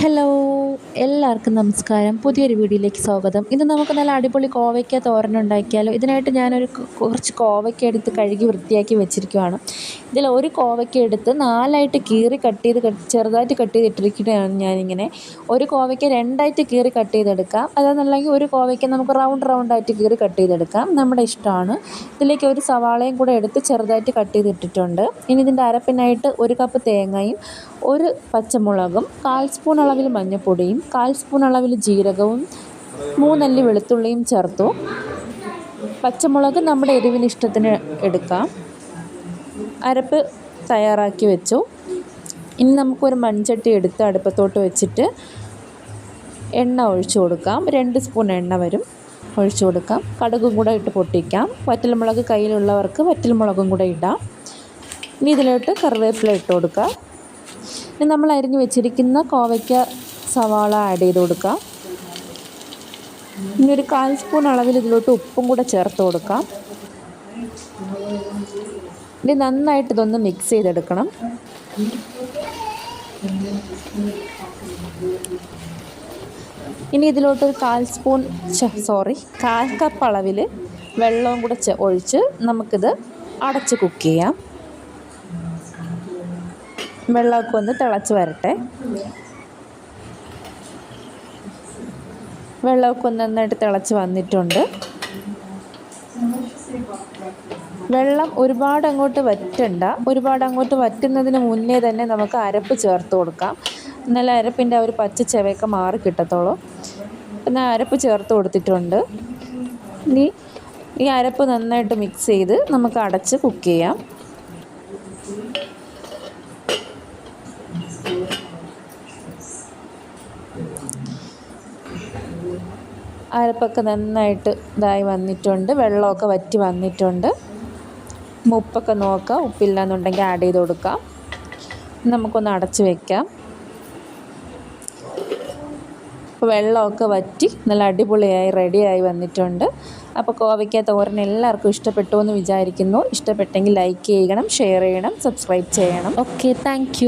Hello എല്ലാവർക്കും നമസ്കാരം. പുതിയൊരു വീഡിയോയിലേക്ക് സ്വാഗതം. ഇന്ന് നമുക്ക് നല്ല അടിപൊളി കോവയ്ക്ക തോരൻ ഉണ്ടാക്കിയാലോ? ഇതിനായിട്ട് ഞാനൊരു കുറച്ച് കോവയ്ക്ക എടുത്ത് കഴുകി വൃത്തിയാക്കി വെച്ചിരിക്കുകയാണ് ഇതിൽ ഒരു കോവയ്ക്ക എടുത്ത് നാലായിട്ട് കീറി കട്ട് ചെയ്ത് ചെറുതായിട്ട് കട്ട് ചെയ്തിട്ടിരിക്കുകയാണ് ഞാനിങ്ങനെ. ഒരു കോവയ്ക്ക രണ്ടായിട്ട് കീറി കട്ട് ചെയ്തെടുക്കാം. അതാണെന്നുണ്ടെങ്കിൽ ഒരു കോവയ്ക്ക നമുക്ക് റൗണ്ട് റൗണ്ടായിട്ട് കീറി കട്ട് ചെയ്തെടുക്കാം. നമ്മുടെ ഇഷ്ടമാണ്. ഇതിലേക്ക് ഒരു സവാളയും കൂടെ എടുത്ത് ചെറുതായിട്ട് കട്ട് ചെയ്തിട്ടിട്ടുണ്ട്. ഇനി ഇതിന്റെ അരപ്പിനായിട്ട് ഒരു കപ്പ് തേങ്ങയും ഒരു പച്ചമുളകും കാൽ സ്പൂൺ അളവിൽ മഞ്ഞൾപ്പൊടിയും കാൽ സ്പൂൺ അളവിൽ ജീരകവും മൂന്നല്ലി വെളുത്തുള്ളിയും ചേർത്തു. പച്ചമുളക് നമ്മുടെ എരിവിന് ഇഷ്ടത്തിന് എടുക്കാം. അരപ്പ് തയ്യാറാക്കി വെച്ചു. ഇനി നമുക്കൊരു മൺചട്ടി എടുത്ത് അടുപ്പത്തോട്ട് വെച്ചിട്ട് എണ്ണ ഒഴിച്ചു കൊടുക്കാം. രണ്ട് സ്പൂൺ എണ്ണ വരും. ഒഴിച്ചു കൊടുക്കാം. കടുകും കൂടെ ഇട്ട് പൊട്ടിക്കാം. വറ്റൽമുളക് കയ്യിലുള്ളവർക്ക് വറ്റൽമുളകും കൂടെ ഇടാം. ഇനി ഇതിലോട്ട് കറിവേപ്പില ഇട്ട് കൊടുക്കാം. ഇനി നമ്മൾ അരിഞ്ഞു വെച്ചിരിക്കുന്ന കോവയ്ക്ക സവാള ആഡ് ചെയ്ത് കൊടുക്കാം. ഇനി ഒരു കാൽ സ്പൂൺ അളവിൽ ഇതിലോട്ട് ഉപ്പും കൂടെ ചേർത്ത് കൊടുക്കാം. ഇനി നന്നായിട്ട് ഇതൊന്ന് മിക്സ് ചെയ്തെടുക്കണം. ഇനി ഇതിലോട്ട് ഒരു കാൽ സ്പൂൺ സോറി കാൽ കപ്പ് അളവിൽ വെള്ളവും കൂടെ ഒഴിച്ച് നമുക്കിത് അടച്ച് കുക്ക് ചെയ്യാം. വെള്ളമൊക്കെ ഒന്ന് തിളച്ച് വരട്ടെ. വെള്ളമൊക്കെ ഒന്ന് നന്നായിട്ട് തിളച്ച് വന്നിട്ടുണ്ട്. വെള്ളം ഒരുപാട് അങ്ങോട്ട് വറ്റണ്ട. ഒരുപാട് അങ്ങോട്ട് വറ്റുന്നതിന് മുന്നേ തന്നെ നമുക്ക് അരപ്പ് ചേർത്ത് കൊടുക്കാം. എന്നാലേ അരപ്പിന്റെ ആ ഒരു പച്ച ചെവയൊക്കെ മാറി കിട്ടത്തുള്ളൂ എന്നാൽ അരപ്പ് ചേർത്ത് കൊടുത്തിട്ടുണ്ട്. ഇനി ഈ അരപ്പ് നന്നായിട്ട് മിക്സ് ചെയ്ത് നമുക്ക് അടച്ച് കുക്ക് ചെയ്യാം. അരപ്പൊക്കെ നന്നായിട്ട് ഇതായി വന്നിട്ടുണ്ട്. വെള്ളമൊക്കെ വറ്റി വന്നിട്ടുണ്ട്. ഉപ്പൊക്കെ നോക്കാം. ഉപ്പില്ല എന്നുണ്ടെങ്കിൽ ആഡ് ചെയ്ത് കൊടുക്കാം. നമുക്കൊന്ന് അടച്ച് വെക്കാം. അപ്പോൾ വെള്ളമൊക്കെ വറ്റി നല്ല അടിപൊളിയായി റെഡിയായി വന്നിട്ടുണ്ട്. അപ്പോൾ കോവയ്ക്ക തോരൻ എല്ലാവർക്കും ഇഷ്ടപ്പെട്ടു എന്ന് വിചാരിക്കുന്നു. ഇഷ്ടപ്പെട്ടെങ്കിൽ ലൈക്ക് ചെയ്യണം ഷെയർ ചെയ്യണം സബ്സ്ക്രൈബ് ചെയ്യണം. Okay thank